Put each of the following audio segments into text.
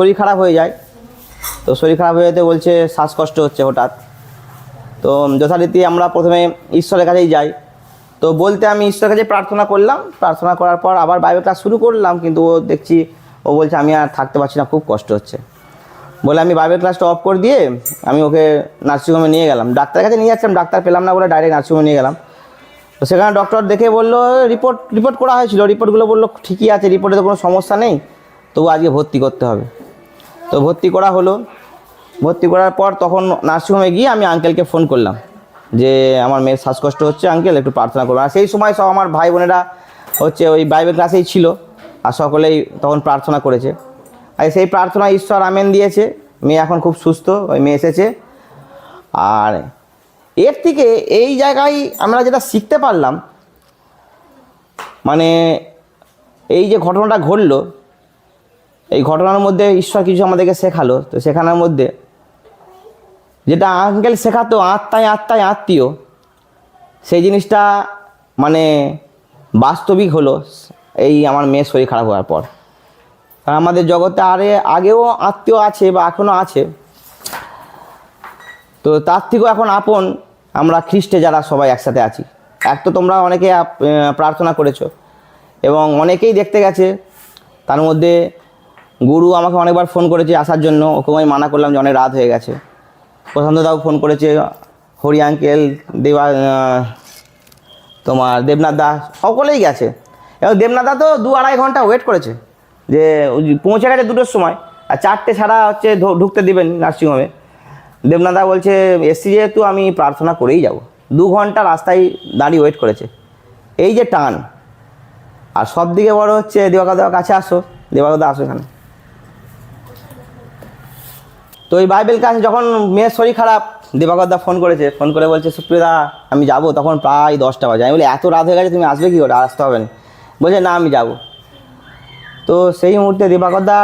শরীর খারাপ হয়ে যায়। তো শরীর খারাপ হয়ে যেতে বলছে, শ্বাসকষ্ট হচ্ছে হঠাৎ। তো যথারীতি আমরা প্রথমে ঈশ্বরের কাছেই যাই। তো বলতে আমি ঈশ্বরের কাছে প্রার্থনা করলাম। প্রার্থনা করার পর আবার বাইবেল ক্লাস শুরু করলাম, কিন্তু ও দেখছি, ও বলছে, আমি আর থাকতে পারছি না, খুব কষ্ট হচ্ছে। বলে আমি বাইবেল ক্লাসটা অফ করে দিয়ে আমি ওকে নার্সিংহোমে নিয়ে গেলাম। ডাক্তারের কাছে নিয়ে যাচ্ছিলাম, ডাক্তার পেলাম না বলে ডাইরেক্ট নার্সিংহোমে নিয়ে গেলাম। তো সেখানে ডক্টর দেখে বলল রিপোর্ট রিপোর্ট করা হয়েছিল। রিপোর্টগুলো বলল, ঠিকই আছে রিপোর্টে তো কোনো সমস্যা নেই। তবু আজকে ভর্তি করতে হবে। তো ভর্তি করা হলো। ভর্তি করার পর তখন নার্সিংহোমে গিয়ে আমি আঙ্কেলকে ফোন করলাম যে, আমার মেয়ের শ্বাসকষ্ট হচ্ছে আঙ্কেল একটু প্রার্থনা করব আর সেই সময় সব আমার ভাই বোনেরা হচ্ছে ওই বাইবেল ক্লাসেই ছিল আর সকলেই তখন প্রার্থনা করেছে। আর সেই প্রার্থনা ঈশ্বর আমেন দিয়েছে। মেয়ে এখন খুব সুস্থ, ওই মেয়ে এসেছে। আর এর থেকে এই জায়গায় আমরা যেটা শিখতে পারলাম মানে এই যে ঘটনাটা ঘটলো এই ঘটনার মধ্যে ঈশ্বর কিছু আমাদেরকে শেখালো। তো শেখানোর মধ্যে যেটা আঙ্কেল শেখাতো আত্মায় আত্মায় আত্মীয়, সেই জিনিসটা মানে বাস্তবিক হলো এই আমার মেয়ের শরীর খারাপ হওয়ার পর। আর আমাদের জগতে আরে আগেও আত্মীয় আছে বা এখনও আছে। তো তার থেকেও এখন আপন আমরা খ্রিস্টে যারা সবাই একসাথে আছি। এক তো তোমরা অনেকে প্রার্থনা করেছ এবং অনেকেই দেখতে গেছে, তার মধ্যে গুরু আমাকে অনেকবার ফোন করেছে আসার জন্য। ওকে আমি মানা করলাম যে অনেক রাত হয়ে গেছে। প্রশান্তদাও ফোন করেছে, হরি আঙ্কেল, দেবা তোমার দেবনাথ দা, সকলেই গেছে। এবং দেবনাথ দা তো দু আড়াই ঘণ্টা ওয়েট করেছে যে পৌঁছে গেছে দুটোর সময়। আর চারটে ছাড়া হচ্ছে ঢুকতে দেবেন নার্সিংহোমে। দেবনাথ দা বলছে, এসছি যেহেতু আমি প্রার্থনা করেই যাব। দু ঘণ্টা রাস্তায় দাঁড়িয়ে ওয়েট করেছে। এই যে টান। আর সব দিকে বড় হচ্ছে দেবাকাদা কাছে আসো দেবাকাদা আসো এখানে। তো এই বাইবেল কাছে যখন মেয়ের শরীর খারাপ দেবাকরদা ফোন করেছে ফোন করে বলছে সুপ্রিয়দা আমি যাব। তখন প্রায় দশটা বাজে। আমি বলি এত রাত হয়ে গেছে তুমি আসবে কি করে? আসতে হবে না। বলছে না আমি যাব। তো সেই মুহূর্তে দিবাকরদা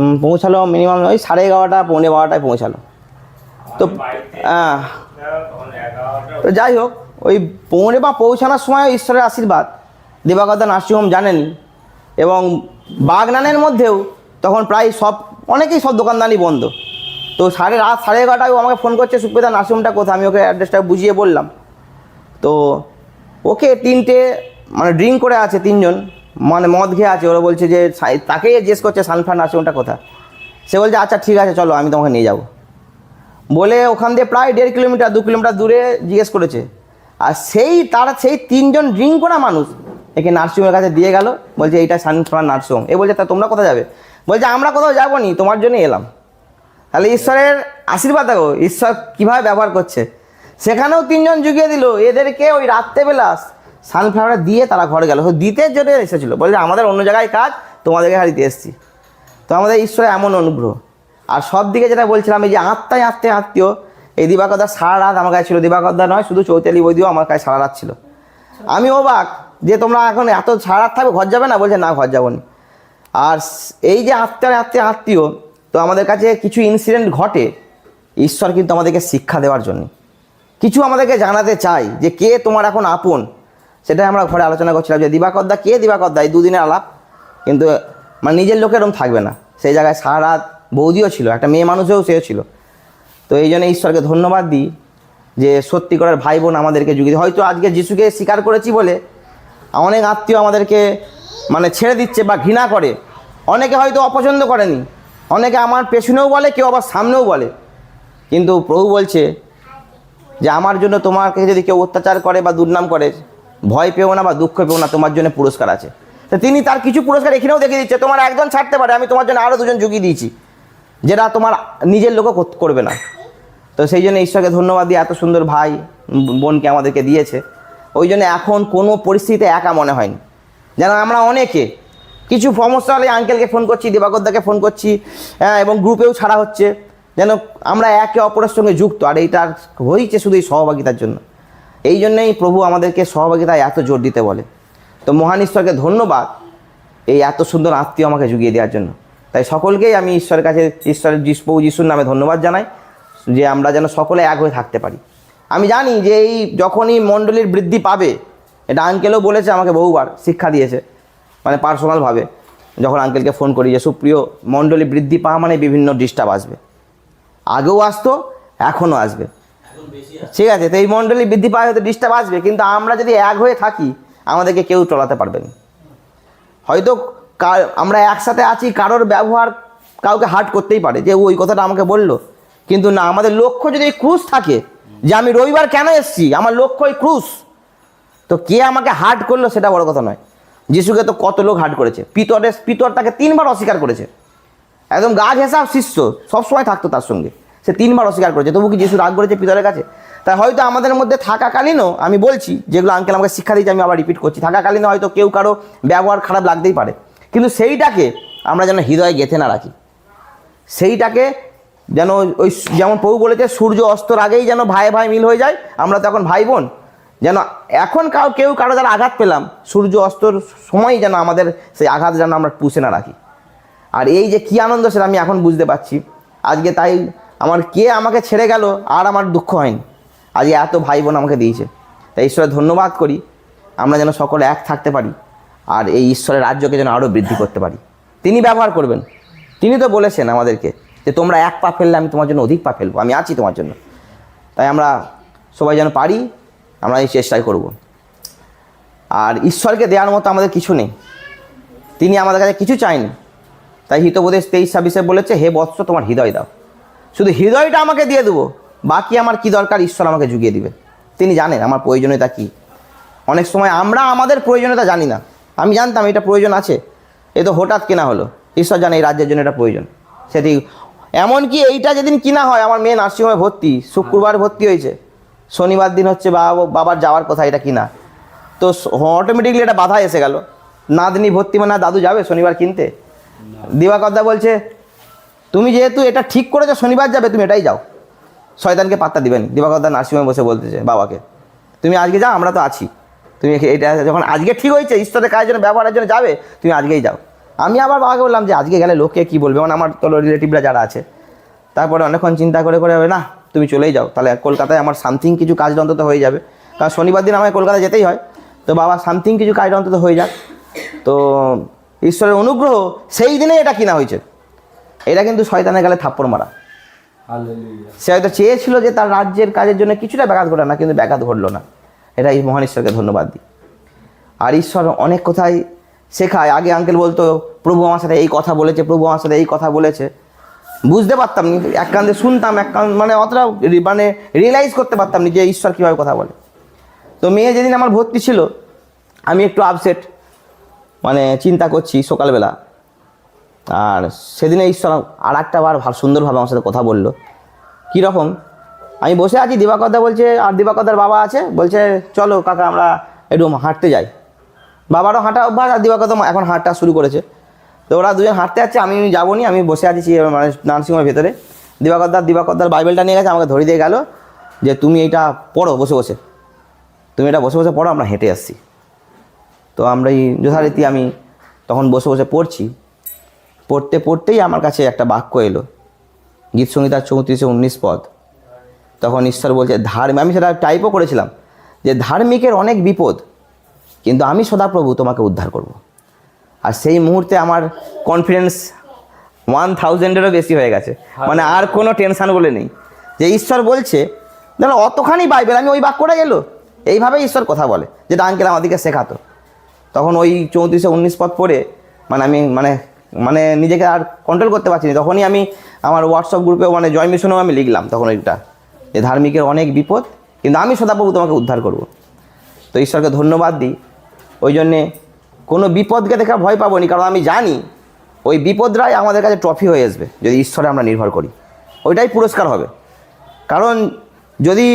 উম, পৌঁছালো মিনিমাম ওই সাড়ে এগারোটা পৌনে বারোটায় পৌঁছালো। তো তো যাই হোক ওই পৌনে বা পৌঁছানোর সময় ঈশ্বরের আশীর্বাদ। দিবাকরদা নার্সিংহোম জানেনি এবং বাগনানের মধ্যেও তখন প্রায় সব অনেকেই সব দোকানদানি বন্ধ। তো সাড়ে রাত, সাড়ে এগারোটায় ও আমাকে ফোন করছে, সুপ্রিয়দা নার্সিংহোমটা কোথায়? আমি ওকে অ্যাড্রেসটা বুঝিয়ে বললাম। তো ওকে তিনটে মানে ড্রিঙ্ক করে আছে তিনজন মানে মদ খেয়ে আছে। ওরা বলছে যে তাকেই জিজ্ঞেস করছে সানফ্রান নার্সিংহোমটা কোথায়? সে বলছে আচ্ছা ঠিক আছে, চলো, আমি তোমাকে নিয়ে যাব। বলে ওখান দিয়ে প্রায় দেড় কিলোমিটার, দু কিলোমিটার দূরে জিজ্ঞেস করেছে। আর সেই, তারা সেই তিনজন ড্রিঙ্ক করা মানুষ একে নার্সিংহোমের কাছে দিয়ে গেল, বলছে, এইটা সানফ্রান নার্সিংহোম। এ বলছে, তা তোমরা কোথায় যাবে? বলছে, আমরা কোথাও যাব নি, তোমার জন্য এলাম। তাহলে ঈশ্বরের আশীর্বাদ দেখো, ঈশ্বর কীভাবে ব্যবহার করছে। সেখানেও তিনজন জুগিয়ে দিল, এদেরকে ওই রাত্রেবেলা সানফ্লাওয়ার দিয়ে তারা ঘরে গেল। দিতে জন্য এসেছিল, বলছে আমাদের অন্য জায়গায় কাজ, তোমাদেরকে হারিতে এসেছি। তো আমাদের ঈশ্বরের এমন অনুগ্রহ। আর সব দিকে যেটা বলছিলাম, এই যে আত্মায় আত্মায় আত্মীয়, এই দিবাকরদার সারা রাত আমার কাছে ছিল। দিবাকরদা নয়, শুধু চৈতালি বৈদিও আমার কাছে সারা রাত ছিল। আমি অবাক যে তোমরা এখন এত সারা রাত থাকবে, ঘর যাবে না? বলছে, না, ঘর যাব আর এই যে আত্মীয় আত্মীয় তো আমাদের কাছে কিছু ইনসিডেন্ট ঘটে, ঈশ্বর কিন্তু আমাদেরকে শিক্ষা দেওয়ার জন্য। কিছু আমাদেরকে জানাতে চাই যে, কে তোমার এখন আপন? সেটাই আমরা ঘরে আলোচনা করছিলাম যে দিবাকরদা কে? দিবাকরদা এই দুদিনের আলাপ। কিন্তু মানে নিজের লোক এরকম থাকবে না। সেই জায়গায় সারা রাত বৌদিও ছিল, একটা মেয়ে মানুষও সেও ছিল। তো এই জন্য ঈশ্বরকে ধন্যবাদ দিই যে সত্যি করার ভাই বোন আমাদেরকে যুগিয়ে হয়তো আজকে যিশুকে স্বীকার করেছি বলে অনেক আত্মীয় আমাদেরকে মানে ছেড়ে দিচ্ছে বা ঘৃণা করে। অনেকে হয়তো অপছন্দ করেনি। অনেকে আমার পেছনেও বলে, কেউ আবার সামনেও বলে। কিন্তু প্রভু বলছে যে, আমার জন্য তোমাকে যদি কেউ অত্যাচার করে বা দুর্নাম করে, ভয় পেও না বা দুঃখ পেও না, তোমার জন্য পুরস্কার আছে। তো তিনি তার কিছু পুরস্কার এখানেও দেখে দিচ্ছে, তোমার একজন ছাড়তে পারে, আমি তোমার জন্য আরও দুজন জুগিয়ে দিয়েছি, যেটা তোমার নিজের লোকও করবে না। তো সেই জন্য ঈশ্বরকে ধন্যবাদ দিয়ে এত সুন্দর ভাই, বোনকে আমাদেরকে দিয়েছে। ওই জন্য এখন কোনো পরিস্থিতিতে একা মনে হয়নি। যেন আমরা অনেকে কিছু সমস্যা হলে আঙ্কেলকে ফোন করছি দেবাগরদাকে ফোন করছি হ্যাঁ এবং গ্রুপেও ছাড়া হচ্ছে। যেন আমরা একে অপরের সঙ্গে যুক্ত, আর এইটা হয়েছে শুধু এই সহভাগিতার জন্য। এই জন্যেই প্রভু আমাদেরকে সহভাগিতায় এত জোর দিতে বলে। তো মহান ঈশ্বরকে ধন্যবাদ এই এত সুন্দর আত্মীয় আমাকে জুগিয়ে দেওয়ার জন্য। তাই সকলকেই আমি ঈশ্বরের কাছে, ঈশ্বরের প্রভু যিশুর নামে ধন্যবাদ জানাই, যে আমরা যেন সকলে এক হয়ে থাকতে পারি। আমি জানি যে এই যখনই মণ্ডলীর বৃদ্ধি পাবে, এটা আঙ্কেলও বলেছে, আমাকে বহুবার শিক্ষা দিয়েছে। মানে পার্সোনালভাবে যখন আঙ্কেলকে ফোন করি যে, সুপ্রিয়, মণ্ডলী বৃদ্ধি পাওয়া মানে বিভিন্ন ডিস্টার্ব আসবে। আগেও আসতো, এখনও আসবে। ঠিক আছে, তো এই মণ্ডলী বৃদ্ধি পাওয়া হয়তো ডিস্টার্ব আসবে, কিন্তু আমরা যদি এক হয়ে থাকি, আমাদেরকে কেউ চলাতে পারবে না। হয়তো আমরা একসাথে আছি, কারোর ব্যবহার কাউকে হার্ট করতেই পারে, যে ওই কথাটা আমাকে বলল। কিন্তু না, আমাদের লক্ষ্য যদি ক্রুশ থাকে, যে আমি রবিবার কেন এসেছি? আমার লক্ষ্য ওই ক্রুশ তো কে আমাকে হার্ট করল সেটা বড় কথা নয়। যিশুকে তো কত লোক হার্ট করেছে। পিতরের পিতর তাকে তিনবার অস্বীকার করেছে। একদম গা ঘেঁষা শিষ্য, সবসময় থাকতো তার সঙ্গে। সে তিনবার অস্বীকার করেছে। তবু কি যিশু রাগ করেছে পিতরের কাছে? তাই হয়তো আমাদের মধ্যে থাকাকালীনও আমি বলছি, যেগুলো আঙ্কেল আমাকে শিক্ষা দিয়েছে, আমি আবার রিপিট করছি। থাকাকালীনও হয়তো কেউ কারও ব্যবহার খারাপ লাগতেই পারে। কিন্তু সেইটাকে আমরা যেন হৃদয়ে গেঁথে না রাখি। সেইটাকে যেন ওই যেমন প্রভু বলেছে, সূর্য অস্তর আগেই যেন ভাই ভাই মিল হয়ে যায়। আমরা তো এখন ভাই বোন যেন এখন কাউ কেউ কারও দ্বারা আঘাত পেলাম, সূর্য, অস্তর সময় যেন আমাদের সেই আঘাত যেন আমরা পুষে না রাখি। আর এই যে কী আনন্দ সেটা আমি এখন বুঝতে পারছি। আজকে তাই আমার কে আমাকে ছেড়ে গেল আর আমার দুঃখ হয়নি। আজকে এত ভাই বোন আমাকে দিয়েছে। তাই ঈশ্বরের ধন্যবাদ করি। আমরা যেন সকলে এক থাকতে পারি আর এই ঈশ্বরের রাজ্যকে যেন আরও বৃদ্ধি করতে পারি। তিনি ব্যবহার করবেন। তিনি তো বলেছেন আমাদেরকে যে তোমরা এক পা ফেললে আমি তোমার জন্য অধিক পা ফেলব। আমি আছি তোমার জন্য। তাই আমরা সবাই যেন পারি আমরা এই চেষ্টাই করব। আর ঈশ্বরকে দেওয়ার মতো আমাদের কিছু নেই। তিনি আমাদের কাছে কিছু চাইনি। তাই হিতোপদেশ তেইশ ছাব্বিশে বলেছে, হে বৎস, তোমার হৃদয় দাও। শুধু হৃদয়টা আমাকে দিয়ে দেবো, বাকি আমার কি দরকার, ঈশ্বর আমাকে জুগিয়ে দিবে। তিনি জানেন আমার প্রয়োজনীয়তা কী। অনেক সময় আমরা আমাদের প্রয়োজনীয়তা জানি না। আমি জানতাম এটা প্রয়োজন আছে। এ তো হঠাৎ কেনা হলো। ঈশ্বর জানে এই রাজ্যের জন্য এটা প্রয়োজন। সেটি এমনকি এইটা যেদিন কিনা হয়, আমার মেয়ে নার্সিংহোমে ভর্তি, শুক্রবার ভর্তি হয়েছে। শনিবার দিন হচ্ছে বাবা বাবার যাওয়ার কথা, এটা কিনা। তো অটোমেটিকলি এটা বাধা এসে গেল। নাতনি ভর্তি মানে দাদু যাবে শনিবার কিনতে? দিবাকরদা বলছে, তুমি যেহেতু এটা ঠিক করেছ, শনিবার যাবে, তুমি এটাই যাও। শয়তানকে পাত্তা দিবেন। দিবাকরদা নার্সিংহোমে বসে বলতেছে বাবাকে, তুমি আজকে যাও, আমরা তো আছি। তুমি এটা যখন আজকে ঠিক হয়েছে, ঈশ্বরের কাজের জন্য, ব্যবহারের জন্য যাবে, তুমি আজকেই যাও। আমি আবার বাবাকে বললাম যে, আজকে গেলে লোকে কী বলবে? মানে আমার তো রিলেটিভরা যারা আছে। তারপরে অনেকক্ষণ চিন্তা করে করে হবে না তুমি চলেই যাও। তাহলে কলকাতায় আমার সামথিং কিছু কাজ অন্তত হয়ে যাবে। কারণ শনিবার দিন আমায় কলকাতা যেতেই হয়। তো বাবা সামথিং কিছু কাজ অন্তত হয়ে যাক। তো ঈশ্বরের অনুগ্রহ সেই দিনে এটা কিনা হয়েছে। এটা কিন্তু শয়তানের গালে থাপ্পড় মারা। সে হয়তো চেয়েছিল যে তার রাজ্যের কাজের জন্য কিছুটা ব্যাঘাত ঘটে না কিন্তু ব্যাঘাত ঘটলো না। এটা এই মহান ঈশ্বরকে ধন্যবাদ দিই। আর ঈশ্বর অনেক কথাই শেখায়। আগে আঙ্কেল বলতো প্রভু আমার সাথে এই কথা বলেছে প্রভু আমার সাথে এই কথা বলেছে। বুঝতে পারতাম নি, এক কান্দে শুনতাম, এক কান মানে অতটা মানে রিয়েলাইজ করতে পারতাম না যে ঈশ্বর কীভাবে কথা বলে। তো মেয়ে যেদিন আমার ভর্তি ছিল, আমি একটু আপসেট মানে চিন্তা করছি সকালবেলা। আর সেদিনে ঈশ্বর আর একটা বার সুন্দরভাবে আমার সাথে কথা বলল। কীরকম? আমি বসে আছি দিবাকরদা বলছে, আর দিবাকরদার বাবা আছে? বলছে, চলো কাকা, আমরা একটু হাঁটতে যাই। বাবারও হাঁটা অভ্যাস, আর দিবাকরদা এখন হাঁটা শুরু করেছে। তো ওরা দুজন হাঁটতে যাচ্ছে, আমি যাব নি আমি বসে আছি মানে নার্সিংহোমের ভেতরে। দিবাকরদার দিবাকরদার বাইবেলটা নিয়ে গেছে, আমাকে ধরে দিয়ে গেল যে তুমি এইটা পড়ো, বসে বসে। তুমি এটা বসে বসে পড়ো, আমরা হেঁটে আসছি। তো আমরা এই যথারীতি আমি তখন বসে বসে পড়ছি। পড়তে পড়তেই আমার কাছে একটা বাক্য এলো। গীত সংহিতার চৌত্রিশে উনিশ পদ। তখন ঈশ্বর বলছে ধার্মিক আমি সেটা টাইপও করেছিলাম যে ধার্মিকের অনেক বিপদ, কিন্তু আমি সদাপ্রভু তোমাকে উদ্ধার করব। আর সেই মুহূর্তে আমার কনফিডেন্স ওয়ান থাউজেন্ডেরও বেশি হয়ে গেছে। মানে আর কোনো টেনশান বলে নেই। যে ঈশ্বর বলছে যেন অতখানি বাইবেল আমি ওই বাক্যটা এলো। এইভাবে ঈশ্বর কথা বলে যেটা আঙ্কেল আমাদেরকে শেখাতো। তখন ওই চৌত্রিশে উনিশ পদ পড়ে মানে আমি মানে মানে নিজেকে আর কন্ট্রোল করতে পারছি না তখনই আমি আমার হোয়াটসঅ্যাপ গ্রুপে মানে জয় মিশনেও আমি লিখলাম তখন ওইটা যে ধার্মিকের অনেক বিপদ কিন্তু আমি সদাপ্রভু তোমাকে উদ্ধার করব। তো ঈশ্বরকে ধন্যবাদ দিই। ওই জন্যে কোনো বিপদকে দেখে ভয় পাবো নি কারণ আমি জানি ওই বিপদরাই আমাদের কাছে ট্রফি হয়ে আসবে, যদি ঈশ্বরে আমরা নির্ভর করি। ওইটাই পুরস্কার হবে। কারণ যদি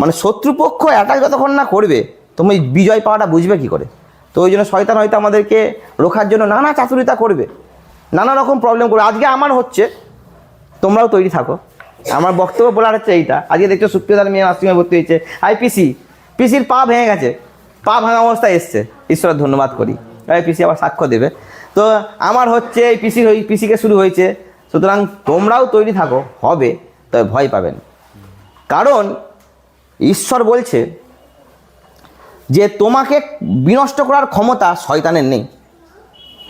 মানে শত্রুপক্ষ অ্যাটাক যতক্ষণ না করবে, তুমি বিজয় পাওয়াটা বুঝবে কি করে? তো ওই জন্য শয়তান হয়তো আমাদেরকে রোখার জন্য নানা চাতুরিতা করবে, নানা রকম প্রবলেম করবে। আজকে আমার হচ্ছে, তোমরাও তৈরি থাকো। আমার বক্তব্য বলার হচ্ছে এইটা। আজকে দেখছ সুপ্রিয়তার মেয়ে নার্সিংহোমে ভর্তি হয়েছে। আইপিসি পিসির পা ভেঙে গেছে। পা ভাঙা অবস্থায় এসছে। ঈশ্বরের ধন্যবাদ করি। এই পিসি আবার সাক্ষ্য দেবে। তো আমার হচ্ছে এই পিসির ওই পিসিকে শুরু হয়েছে। সুতরাং তোমরাও তৈরি থাকো, হবে, তবে ভয় পাবেন। কারণ ঈশ্বর বলছে যে তোমাকে বিনষ্ট করার ক্ষমতা শয়তানের নেই।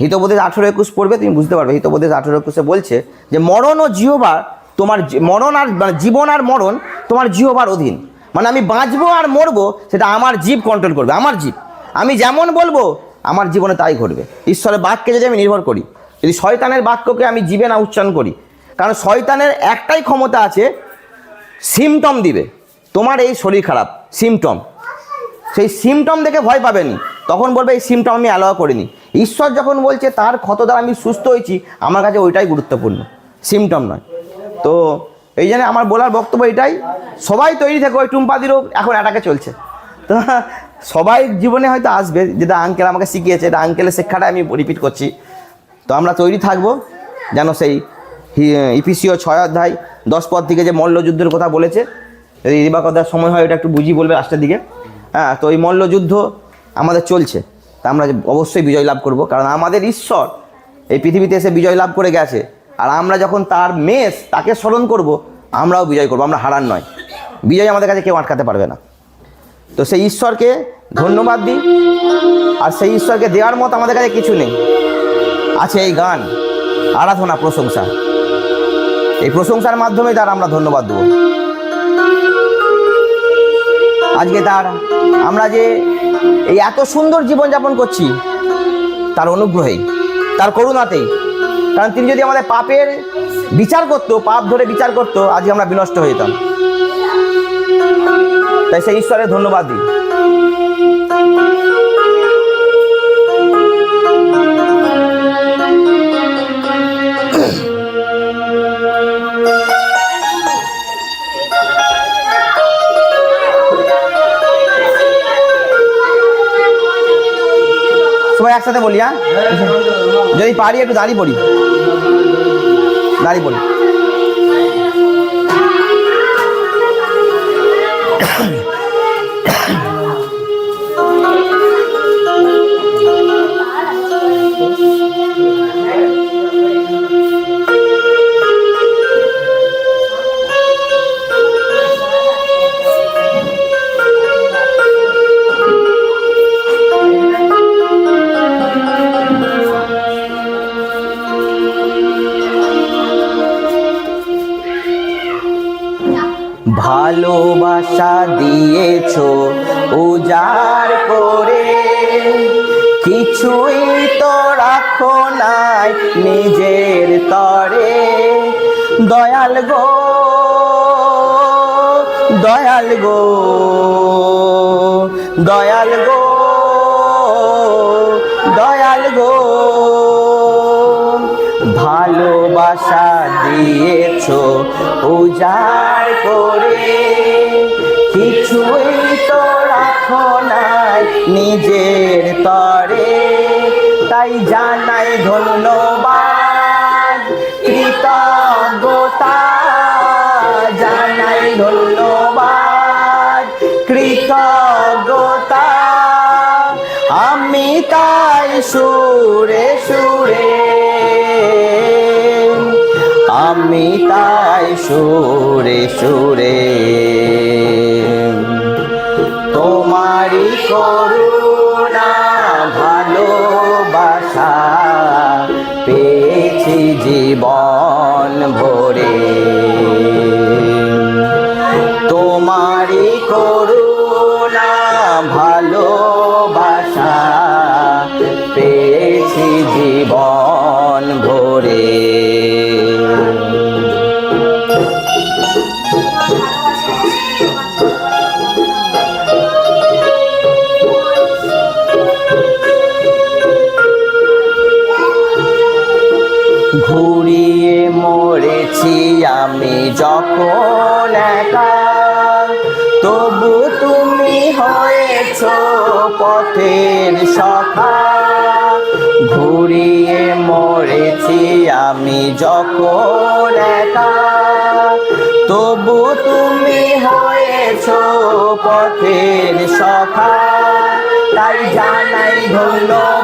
হিতোপদেশ আঠেরো একুশ পড়বে, তুমি বুঝতে পারবে। হিতোপদেশ আঠেরো একুশে বলছে যে মরণ ও জিহবার তোমার মরণ আর মানে জীবন আর মরণ তোমার জিহবার অধীন। মানে আমি বাঁচবো আর মরবো, সেটা আমার জীব কন্ট্রোল করবে, আমার জীব। আমি যেমন বলব, আমার জীবনে তাই ঘটবে। ঈশ্বরের বাক্যে যদি আমি নির্ভর করি, যদি শয়তানের বাক্যকে আমি জীবে না উচ্চারণ করি, কারণ শয়তানের একটাই ক্ষমতা আছে সিমটম দিবে। তোমার এই শরীর খারাপ সিমটম সেই সিমটম দেখে ভয় পাবেনি। তখন বলবে, এই সিমটম আমি অ্যালাউ করিনি। ঈশ্বর যখন বলছে, তার ক্ষত দ্বারা আমি সুস্থ হয়েছি, আমার কাছে ওইটাই গুরুত্বপূর্ণ সিমটম নয়। তো এই জন্য আমার বলার বক্তব্য এটাই, সবাই তৈরি থেকে ওই টুম্পাদিরও এখন অ্যাটাকে চলছে। তো সবাই জীবনে হয়তো আসবে যেটা আঙ্কেল আমাকে শিখিয়েছে এটা আঙ্কেলের শিক্ষাটা আমি রিপিট করছি। তো আমরা তৈরি থাকব, যেন সেই ইপিসিও ছয় অধ্যায়, দশ পদ থেকে যে মল্লযুদ্ধের কথা বলেছে যদি দিবাকতার সময় হয়, ওটা একটু বুঝিয়ে বলবে লাস্টের দিকে। হ্যাঁ তো এই মল্লযুদ্ধ আমাদের চলছে, তা আমরা অবশ্যই বিজয় লাভ করব, কারণ আমাদের ঈশ্বর এই পৃথিবীতে এসে বিজয় লাভ করে গেছে, আর আমরা যখন তার মেষ তাকে স্মরণ করব, আমরাও বিজয় করব, আমরা হারান নয়। বিজয় আমাদের কাছে কেউ আটকাতে পারবে না। তো সেই ঈশ্বরকে ধন্যবাদ দিই। আর সেই ঈশ্বরকে দেওয়ার মতো আমাদের কাছে কিছু নেই। আছে এই গান, আরাধনা, প্রশংসা। এই প্রশংসার মাধ্যমে তার আমরা ধন্যবাদ দেবো। আজকে তার আমরা যে এই এত সুন্দর জীবনযাপন করছি, তার অনুগ্রহে, তার করুণাতেই কারণ তিনি যদি আমাদের পাপের বিচার করতো, পাপ ধরে বিচার করতো, আজকে আমরা বিনষ্ট হয়ে যেতাম। তাই সেই ঈশ্বরের ধন্যবাদ দিই। সবাই একসাথে বলি হ্যাঁ? যদি পারি, একটু দাঁড়িয়ে পড়ি। দাঁড়িয়ে পড়ি। ভালোবাসা দিয়েছ উজাড় করে। কিছুই তো রাখো নাই নিজের তরে। দয়াল গো দয়াল গো দয়াল গো দয়াল গো। ভালোবাসা দিয়েছ উজাড় করে। কিছুই তো রাখো নাই নিজের তরে। তাই জানাই ধন্যবাদ, কৃতজ্ঞতা। জানাই ধন্যবাদ, কৃতজ্ঞতা। আমি তাই সুরে সুরে। আমি তাই সুরে সুরে। আমি যখন একা তবু তুমি হয়েছ পথের সখা। তাই জানাই ধন্যবাদ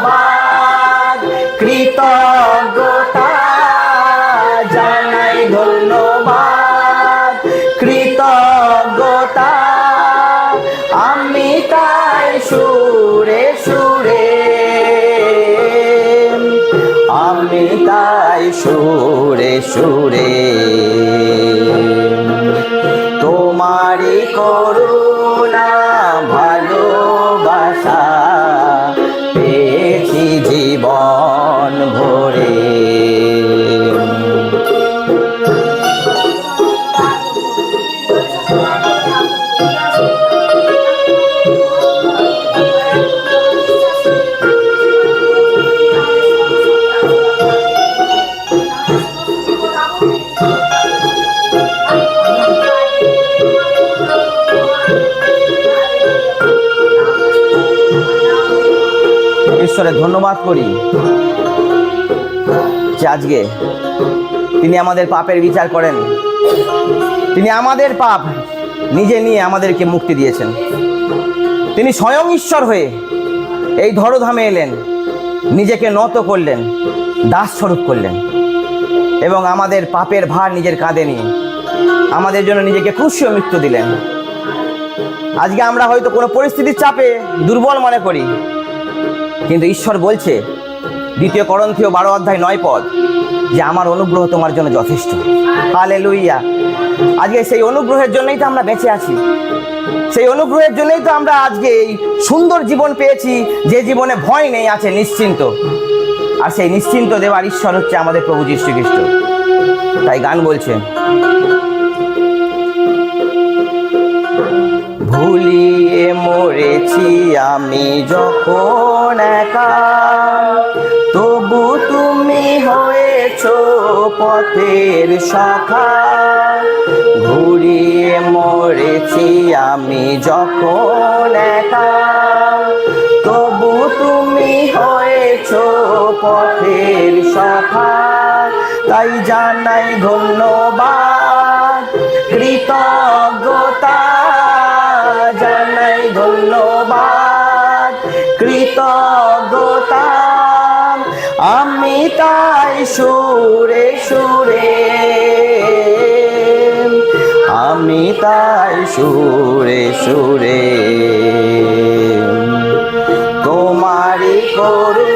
সুরে ঈশ্বরের ধন্যবাদ করি যে আজকে তিনি আমাদের পাপের বিচার করেন। তিনি আমাদের পাপ নিজে নিয়ে আমাদেরকে মুক্তি দিয়েছেন। তিনি স্বয়ং ঈশ্বর হয়ে এই ধরধামে এলেন, নিজেকে নত করলেন দাস স্বরূপ করলেন এবং আমাদের পাপের ভার নিজের কাঁধে নিয়ে আমাদের জন্য নিজেকে ক্রুশীয় মৃত্যু দিলেন। আজকে আমরা হয়তো কোনো পরিস্থিতির চাপে দুর্বল মনে করি কিন্তু ঈশ্বর বলছে, দ্বিতীয় করন্থীয় বারো অধ্যায় নয় পদ, যে আমার অনুগ্রহ তোমার জন্য যথেষ্ট। হালে লুইয়া আজকে সেই অনুগ্রহের জন্যই তো আমরা বেঁচে আছি। সেই অনুগ্রহের জন্যই তো আমরা আজকে এই সুন্দর জীবন পেয়েছি, যে জীবনে ভয় নেই, আছে নিশ্চিন্ত। আর সেই নিশ্চিন্ত দেওয়ার ঈশ্বর হচ্ছে আমাদের প্রভু যীশু তাই গান বলছে ভুলিয়ে মরেছি আমি যখন একা। তবু তুমি হয়েছ পথের সখা ঘুরিয়ে মরেছি আমি যখন একা। তবু তুমি হয়েছ পথের সখা তাই জানাই ধন্যবাদ, কৃতজ্ঞতা। ধন্যবাদ কৃতজ্ঞতা। আমি তাই সুরে সুরে। আমি তাই সুরে সুরে। তোমারই করুণা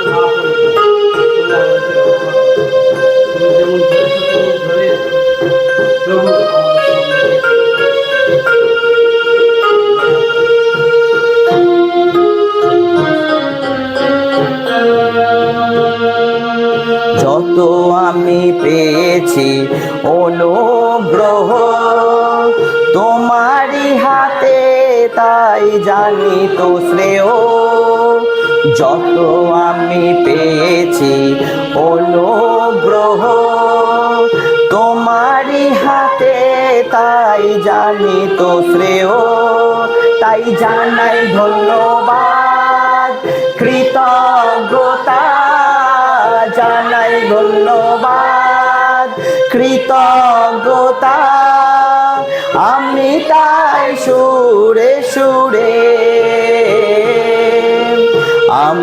যত আমি পেয়েছি অনুগ্রহ, তোমারই হাতে তাই জানি তো শ্রেয়। যত আমি পেয়েছি অনুগ্রহ, তোমারই হাতে তাই জানি তো শ্রেয়। তাই জানাই ধন্যবাদ।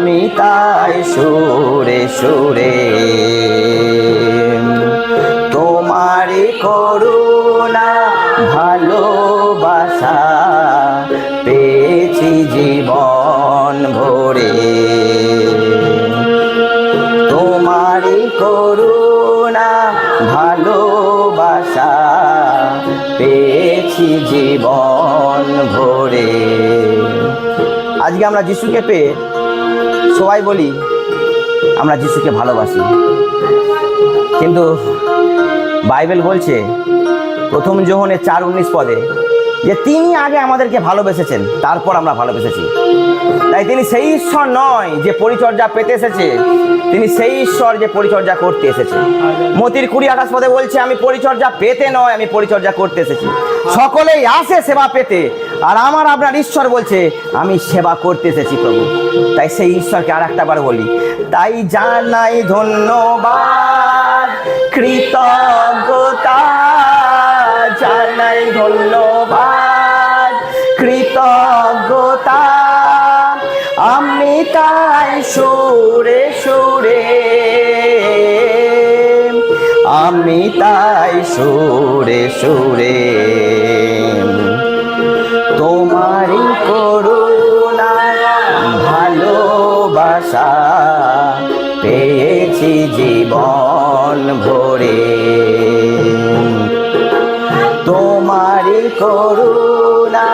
আমি তাই সুরে সুরে। তোমারই করুণা, ভালোবাসা পেয়েছি জীবন ভরে। তোমারই করুণা, ভালোবাসা পেয়েছি জীবন ভরে। আজকে আমরা যিশুকে পেয়ে সবাই বলি আমরা যিশুকে ভালোবাসি। কিন্তু বাইবেল বলছে প্রথম যোহনের চার উনিশ পদে যে তিনি আগে আমাদেরকে ভালোবেসেছেন, তারপর আমরা ভালোবেসেছি। তাই তিনি সেই ঈশ্বর নয় যে পরিচর্যা পেতে এসেছে, তিনি সেই ঈশ্বর যে পরিচর্যা করতে এসেছে। মতির কুড়ি আঠাশ পদে বলছে, আমি পরিচর্যা পেতে নয়, আমি পরিচর্যা করতে এসেছি। সকলেই আসে সেবা পেতে, আর আমার আপনার ঈশ্বর বলছে, আমি সেবা করতে এসেছি প্রভু। তাই সেই ঈশ্বরকে আর একটা বার বলি, তাই জানাই ধন্যবাদ, কৃতজ্ঞতা জানাই ধন্যবাদ। আমি তাই সুরে সুরে। তোমারই করুণা ভালোবাসা পেয়েছি জীবন ভরে। তোমারই করুণা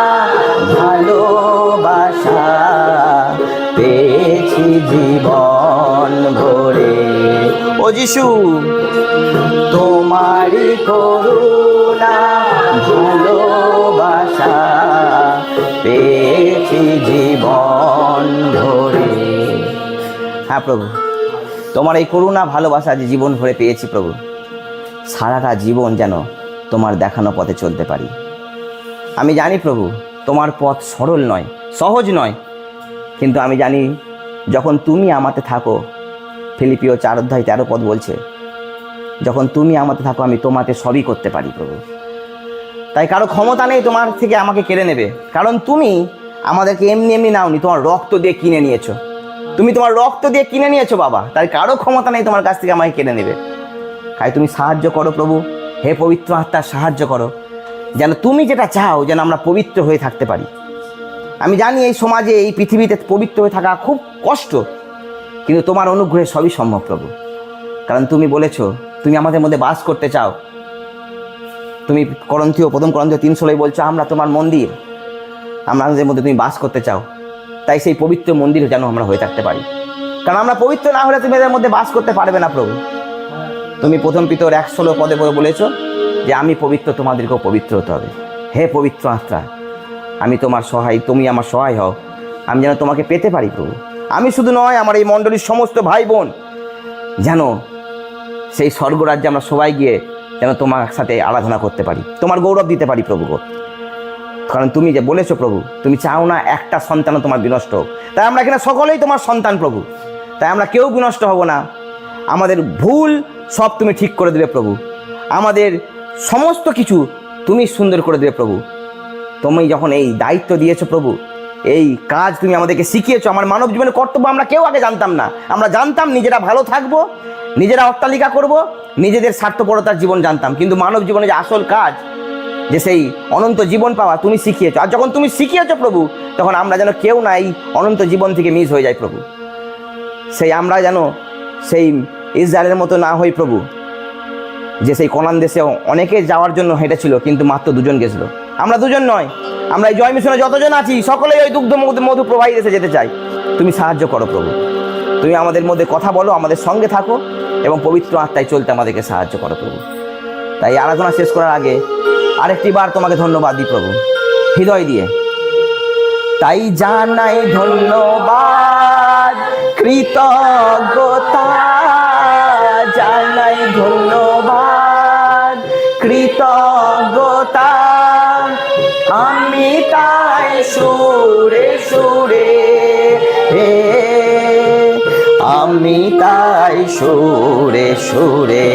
ভালোবাসা পেয়েছি জীবন ভরে। যিশু তোমারই করুণা ভালোবাসা পেয়েছি জীবন ভরে হ্যাঁ প্রভু, তোমার এই করুণা ভালোবাসা যে জীবন ভরে পেয়েছি প্রভু। সারাটা জীবন যেন তোমার দেখানো পথে চলতে পারি। আমি জানি প্রভু, তোমার পথ সরল নয়, সহজ নয়। কিন্তু আমি জানি যখন তুমি আমাতে থাকো ফিলিপিও চার অধ্যায় তেরো পদ বলছে, যখন তুমি আমাতে থাকো, আমি তোমাতে সবই করতে পারি প্রভু। তাই কারও ক্ষমতা নেই তোমার থেকে আমাকে কেড়ে নেবে। কারণ তুমি আমাদেরকে এমনি এমনি নাওনি, তোমার রক্ত দিয়ে কিনে নিয়েছো। তুমি তোমার রক্ত দিয়ে কিনে নিয়েছো, বাবা। তাই কারও ক্ষমতা নেই তোমার কাছ থেকে আমাকে কেড়ে নেবে। তাই তুমি সাহায্য করো প্রভু। হে পবিত্র আত্মার সাহায্য করো। যেন তুমি যেটা চাও, যেন আমরা পবিত্র হয়ে থাকতে পারি। আমি জানি এই সমাজে, এই পৃথিবীতে পবিত্র হয়ে থাকা খুব কষ্ট। কিন্তু তোমার অনুগ্রহে সবই সম্ভব, প্রভু। কারণ তুমি বলেছ, তুমি আমাদের মধ্যে বাস করতে চাও। তুমি করন্থীয়, প্রথম করন্থীয় তিন বলছো, আমরা তোমার মন্দির। আমরা আমাদের মধ্যে তুমি বাস করতে চাও। তাই সেই পবিত্র মন্দির যেন আমরা হয়ে থাকতে পারি। কারণ আমরা পবিত্র না হলে তুমি এদের মধ্যে বাস করতে পারবে না, প্রভু। তুমি প্রথম পিতর এক ষোলো পদে পদে বলেছ যে, আমি পবিত্র, তোমাদেরকেও পবিত্র হতে হবে। হে পবিত্র আত্মা, আমি তোমার সহায়, তুমি আমার সহায় হও। আমি যেন তোমাকে পেতে পারি, প্রভু। আমি শুধু নয়, আমার এই মণ্ডলীর সমস্ত ভাই বোন যেন সেই স্বর্গরাজ্যে আমরা সবাই গিয়ে যেন তোমার সাথে আরাধনা করতে পারি, তোমার গৌরব দিতে পারি প্রভু গো। কারণ তুমি যে বলেছ প্রভু, তুমি চাও না একটা সন্তানও তোমার বিনষ্ট হোক। তাই আমরা এখানে সকলেই তোমার সন্তান প্রভু। তাই আমরা কেউ বিনষ্ট হব না। আমাদের ভুল সব তুমি ঠিক করে দেবে প্রভু। আমাদের সমস্ত কিছু তুমি সুন্দর করে দেবে প্রভু। তুমি যখন এই দায়িত্ব দিয়েছ প্রভু এই কাজ তুমি আমাদেরকে শিখিয়েছো। আমার মানব জীবনের কর্তব্য আমরা কেউ আগে জানতাম না। আমরা জানতাম নিজেরা ভালো থাকব, নিজেরা অট্টালিকা করব, নিজেদের স্বার্থপরতার জীবন জানতাম। কিন্তু মানব জীবনে যে আসল কাজ, যে সেই অনন্ত জীবন পাওয়া তুমি শিখিয়েছো। আর যখন তুমি শিখিয়েছো প্রভু, তখন আমরা যেন কেউ না এই অনন্ত জীবন থেকে মিস হয়ে যায় প্রভু। সেই আমরা যেন সেই ইসরায়েলের মতো না হই প্রভু, যে সেই কনান দেশে অনেকে যাওয়ার জন্য হেঁটেছিল, কিন্তু মাত্র দুজন গেছিল। আমরা দুজন নয় আমরা এই জয় মিশনে যতজন আছি, সকলেই ওই দুগ্ধ মধু প্রবাহী দেশে যেতে চাই। তুমি সাহায্য করো প্রভু। তুমি আমাদের মধ্যে কথা বলো, আমাদের সঙ্গে থাকো এবং পবিত্র আত্মায় চলতে আমাদেরকে সাহায্য করো প্রভু। তাই আরাধনা শেষ করার আগে আরেকটি বার তোমাকে ধন্যবাদ দিই প্রভু। হৃদয় দিয়ে। তাই জানাই ধন্যবাদ, কৃতজ্ঞতা, জানাই ধন্যবাদ। সুরে সুরে। হে আমি তাই সুরে সুরে।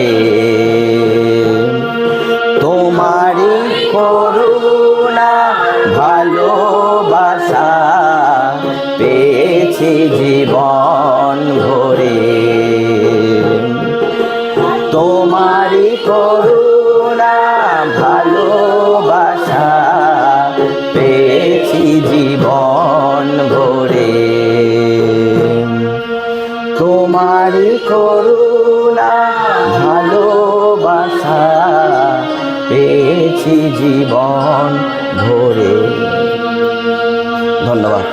জীবন ঈশ্বর ধন্যবাদ।